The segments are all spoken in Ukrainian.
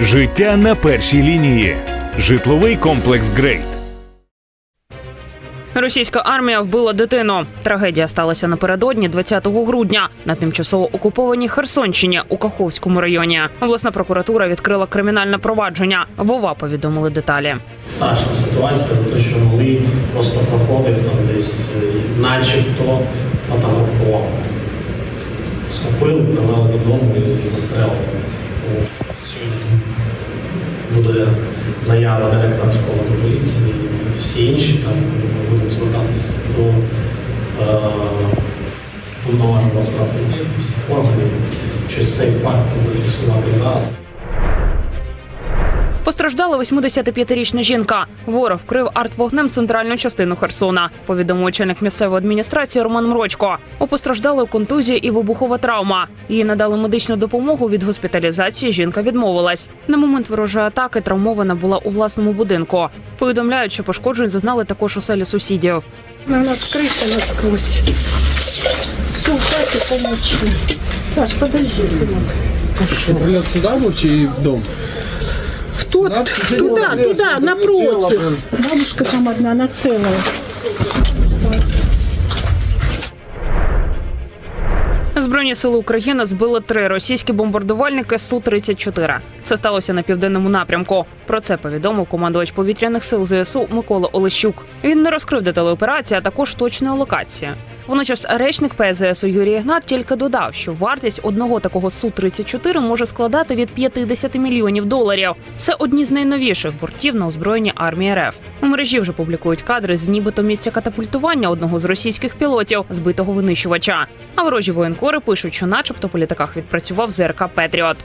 Життя на першій лінії. Житловий комплекс Грейт. Російська армія вбила дитину. Трагедія сталася напередодні 20 грудня на тимчасово окупованій Херсонщині у Каховському районі. Обласна прокуратура відкрила кримінальне провадження. Вова повідомили деталі. страшна ситуація за те, що малий просто проходив там десь, е, начебто фотографував. Схопили, привели додому і застрелили. Сьогодні буде заява директора школи до поліції, всі інші там ми будемо звертатись до е, повноважного справ людей, всіх органів, що цей факт зафіксувати зараз. Постраждала 85-річна жінка. Ворог вкрив артвогнем центральну частину Херсона. Повідомив очільник місцевої адміністрації Роман Мрочко. У постраждалої контузія і вибухова травма. Їй надали медичну допомогу від госпіталізації. Жінка відмовилась. На момент ворожої атаки травмована була у власному будинку. Повідомляють, що пошкоджень зазнали також у селі сусідів. У нас крыша насквозь. Все, в хате помочь. Саш, подожди, сынок. Прилет сюда был чи в дом? В тот, туда, туда, напротив. Бабушка там одна, она Збройні сили України збили три російські бомбардувальники су 34 Це сталося на південному напрямку. Про це повідомив командувач повітряних сил ЗСУ Микола Олещук. Він не розкрив деталі операції, а також точної локації. Водночас речник ПЗСУ Юрій Ігнат тільки додав, що вартість одного такого су 34 може складати від 50 мільйонів доларів. Це одні з найновіших бортів на озброєнні армії РФ. У мережі вже публікують кадри з нібито місця катапультування одного з російських пілотів, збитого винищувача. А ворожі воєнкори пишуть, що, начебто, по літаках відпрацював ЗРК Петріот.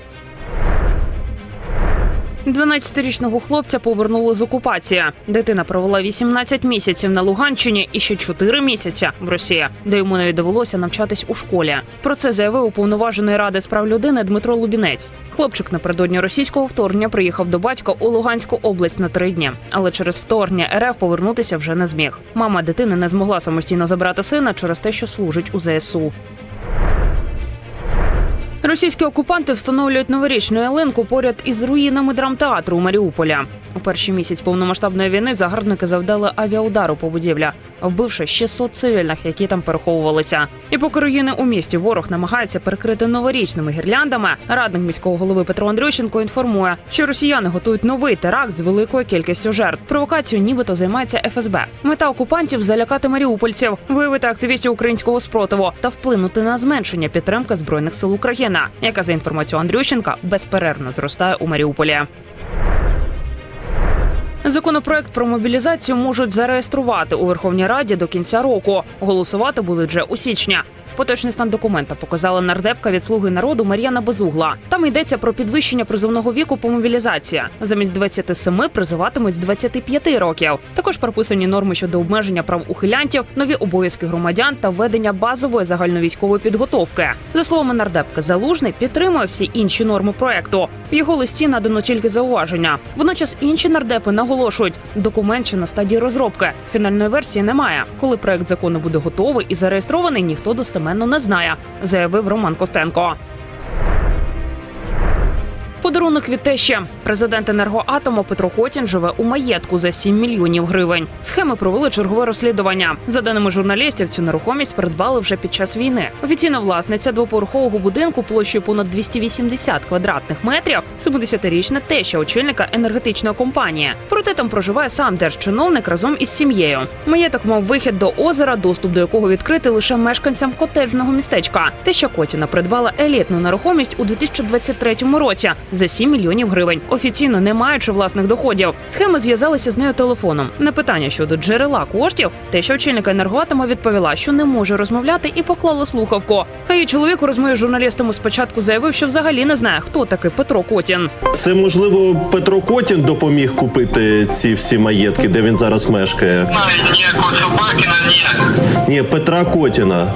12-річного хлопця повернули з окупації. Дитина провела 18 місяців на Луганщині і ще 4 місяці в Росії, де йому навіть довелося навчатись у школі. Про це заявив уповноважений ради з прав людини Дмитро Лубінець. Хлопчик напередодні російського вторгнення приїхав до батька у Луганську область на три дні, але через вторгнення РФ повернутися вже не зміг. Мама дитини не змогла самостійно забрати сина через те, що служить у ЗСУ. Російські окупанти встановлюють новорічну ялинку поряд із руїнами драмтеатру у Маріуполя. У перший місяць повномасштабної війни загарбники завдали авіаудару по будівля, вбивши 600 цивільних, які там переховувалися. І поки руїни у місті ворог намагається перекрити новорічними гірляндами, радник міського голови Петро Андрющенко інформує, що росіяни готують новий теракт з великою кількістю жертв. Провокацію нібито займається ФСБ. Мета окупантів залякати маріупольців, виявити активістів українського спротиву та вплинути на зменшення підтримки збройних сил України, яка за інформацією Андрющенка безперервно зростає у Маріуполі. Законопроект про мобілізацію можуть зареєструвати у Верховній Раді до кінця року. Голосувати будуть вже у січні. Поточний стан документа показала нардепка від слуги народу Мар'яна Безугла. Там йдеться про підвищення призовного віку по мобілізації. Замість 27 призиватимуть з 25 років. Також прописані норми щодо обмеження прав ухилянтів, нові обов'язки громадян та введення базової загальновійськової підготовки. За словами нардепки, залужний підтримує всі інші норми проекту. В його листі надано тільки зауваження. Водночас інші нардепи наголошують, документ ще на стадії розробки. Фінальної версії немає. Коли проект закону буде готовий і зареєстрований, ніхто достеменно не знає, заявив Роман Костенко. Подарунок від тещі. Президент енергоатому Петро Котін живе у маєтку за 7 мільйонів гривень. Схеми провели чергове розслідування. За даними журналістів, цю нерухомість придбали вже під час війни. Офіційна власниця двоповерхового будинку площею понад 280 квадратних метрів. 70-річна теща очільника енергетичної компанії. Проте там проживає сам держчиновник разом із сім'єю. Маєток мав вихід до озера, доступ до якого відкритий лише мешканцям котеджного містечка. Теща Котіна придбала елітну нерухомість у 2023 році за 7 мільйонів гривень, офіційно не маючи власних доходів. Схеми зв'язалися з нею телефоном. На питання щодо джерела коштів, те, що очільника енергоатома відповіла, що не може розмовляти, і поклала слухавку. А її чоловік у розмові з журналістами спочатку заявив, що взагалі не знає, хто такий Петро Котін. Це можливо Петро Котін допоміг купити ці всі маєтки, де він зараз мешкає. ніякого Собакіна, ніяк. Ні, Петра Котіна,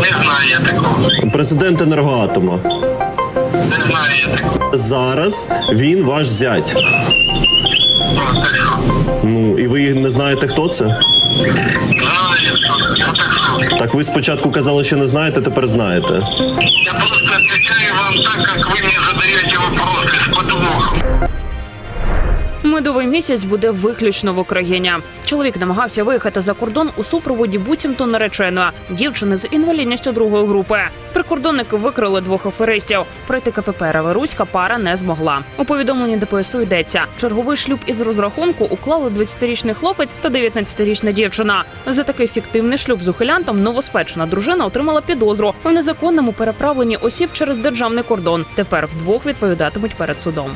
Не знаю я такого. президент енергоатома. Зараз він ваш зять. Ну, і ви не знаєте, хто це? Так ви спочатку казали, що не знаєте, тепер знаєте. Я просто відповідаю вам так, як ви мені задаєте питання з подвохом. Медовий місяць буде виключно в Україні. Чоловік намагався виїхати за кордон у супроводі буцімто нареченої дівчини з інвалідністю другої групи. Прикордонники викрили двох аферистів. Пройти КПП Раверуська пара не змогла. У повідомленні ДПСУ йдеться: черговий шлюб із розрахунку уклали 20-річний хлопець та 19-річна дівчина. За такий фіктивний шлюб з ухилянтом новоспечена дружина отримала підозру в незаконному переправленні осіб через державний кордон. Тепер вдвох відповідатимуть перед судом.